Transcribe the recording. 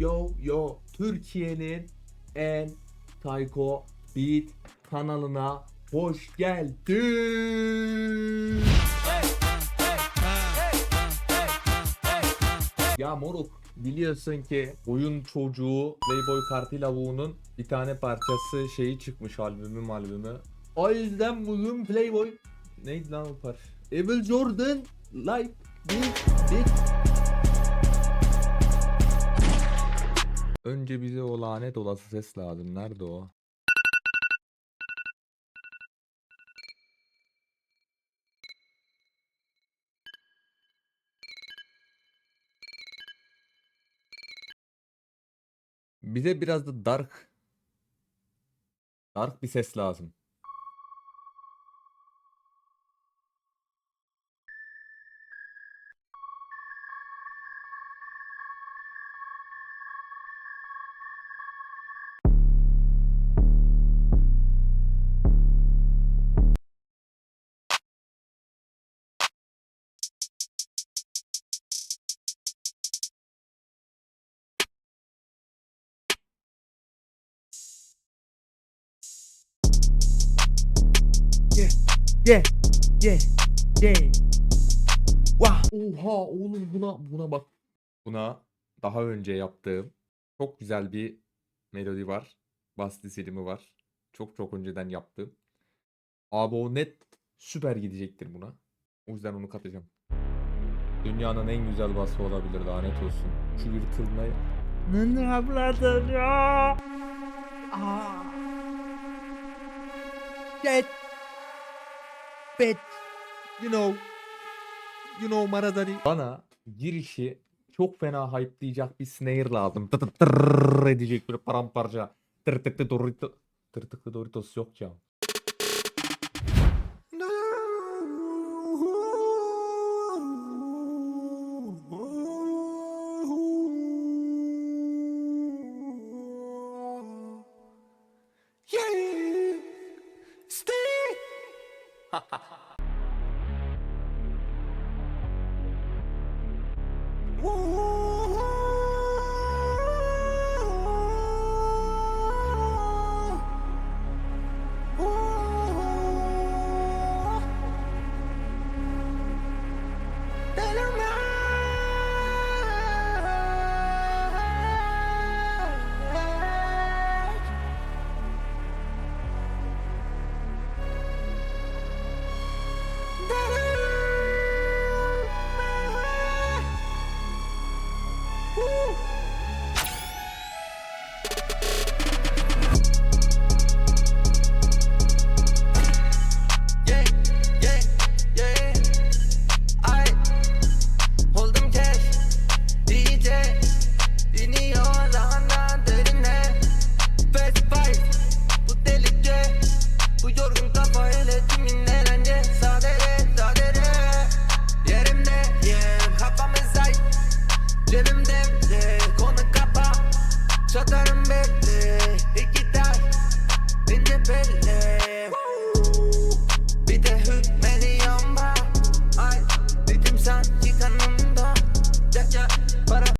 yo yo Türkiye'nin en Psycho Beat kanalına hoş geldin. Ya moruk biliyorsun ki oyun çocuğu Playboy Karti Lavuğu'nun bir tane parçası şeyi çıkmış albümüm albümü. O yüzden bugün Playboy neydi lan o parça? Evil Jordan like big big Önce bize o lanet olası ses lazım. Nerede o? Bize biraz da dark dark bir ses lazım. Yeah, yeah, yeah, yeah. Vah. Oha oğlum buna buna bak. Buna daha önce yaptığım çok güzel bir melodi var. Bas disilimi var. Çok çok önceden yaptığım. Abi o net süper gidecektir buna. O yüzden onu katacağım. Dünyanın en güzel bası olabilir lanet olsun. Şu yırtılmayı. Ne yapladın ya? Aa. Get bet you know you know Maradani. Bana girişi çok fena hype'layacak bir snare lazım. Tı tı tırrrr edecek böyle paramparça. Tırtıklı Dorito. Tırtıklı Doritos yok ya. 哈 哈